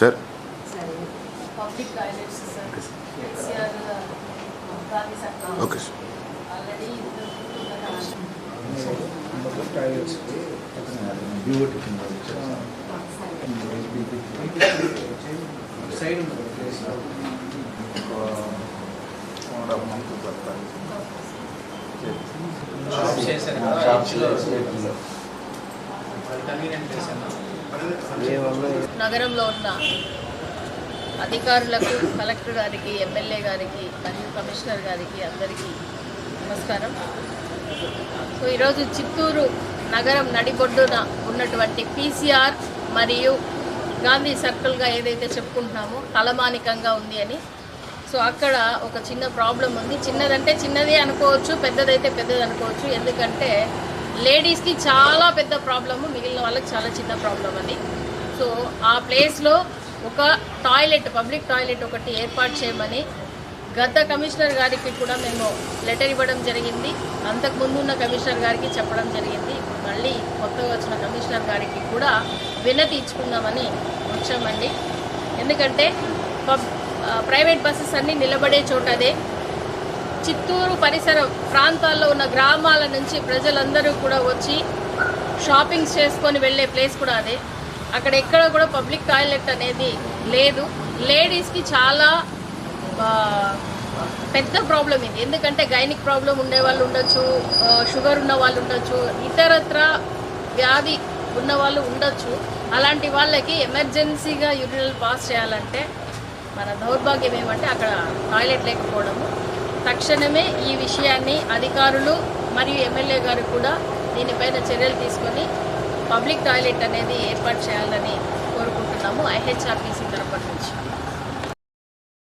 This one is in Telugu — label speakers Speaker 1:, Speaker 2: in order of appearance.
Speaker 1: sir
Speaker 2: public toilets sir KCR Gandhi సర్కార్
Speaker 1: ఓకే సార్
Speaker 2: ఆల్రెడీ
Speaker 3: టాయిలెట్స్కి బ్యూటీ కింద సైడ్ ఉంటుంది ప్లేస్
Speaker 4: షాప్ చేశారు కదా,
Speaker 3: షాప్స్
Speaker 4: ఇంచులో
Speaker 3: చేతుల్లో
Speaker 4: కన్వీనియంట్ ప్లేస్ అన్న
Speaker 3: ఏ వల్ల
Speaker 2: నగరంలో ఉన్న అధికారులకు కలెక్టర్ గారికి ఎమ్మెల్యే గారికి మరియు కమిషనర్ గారికి అందరికీ నమస్కారం. సో ఈరోజు చిత్తూరు నగరం నడిబొడ్డున ఉన్నటువంటి పీసీఆర్ మరియు గాంధీ సర్కిల్గా ఏదైతే చెప్పుకుంటున్నామో తలమానికంగా ఉంది అని. సో అక్కడ ఒక చిన్న ప్రాబ్లం ఉంది. చిన్నదంటే చిన్నది అనుకోవచ్చు పెద్దదైతే పెద్దది అనుకోవచ్చు. ఎందుకంటే లేడీస్కి చాలా పెద్ద ప్రాబ్లము మిగిలిన వాళ్ళకి చాలా చిన్న ప్రాబ్లం అది. సో ఆ ప్లేస్లో ఒక టాయిలెట్ పబ్లిక్ టాయిలెట్ ఒకటి ఏర్పాటు చేయమని గత కమిషనర్ గారికి కూడా మేము లెటర్ ఇవ్వడం జరిగింది. అంతకుముందు ఉన్న కమిషనర్ గారికి చెప్పడం జరిగింది. ఇప్పుడు మళ్ళీ కొత్తగా వచ్చిన కమిషనర్ గారికి కూడా వినతి ఇచ్చుకుందామని వచ్చామండి. ఎందుకంటే పబ్ ప్రైవేట్ బస్సెస్ అన్నీ నిలబడే చోటదే. చిత్తూరు పరిసర ప్రాంతాల్లో ఉన్న గ్రామాల నుంచి ప్రజలందరూ కూడా వచ్చి షాపింగ్స్ చేసుకొని వెళ్ళే ప్లేస్ కూడా అదే. అక్కడ ఎక్కడ కూడా పబ్లిక్ టాయిలెట్ అనేది లేదు. లేడీస్కి చాలా పెద్ద ప్రాబ్లం ఇది. ఎందుకంటే గైనిక్ ప్రాబ్లం ఉండే వాళ్ళు ఉండొచ్చు షుగర్ ఉన్న వాళ్ళు ఉండొచ్చు ఇతరత్ర వ్యాధి ఉన్న వాళ్ళు ఉండొచ్చు. అలాంటి వాళ్ళకి ఎమర్జెన్సీగా యూరినల్ పాస్ చేయాలంటే మన దౌర్భాగ్యం ఏమంటే అక్కడ టాయిలెట్ లేకపోవడము. తక్షణమే ఈ విషయాన్ని అధికారులు మరియు ఎమ్మెల్యే గారు కూడా దీనిపైన చర్యలు తీసుకొని పబ్లిక్ టాయిలెట్ అనేది ఏర్పాటు చేయాలని కోరుకుంటున్నాము. ఐహెచ్ఆర్టీసీ తరఫు నుంచి.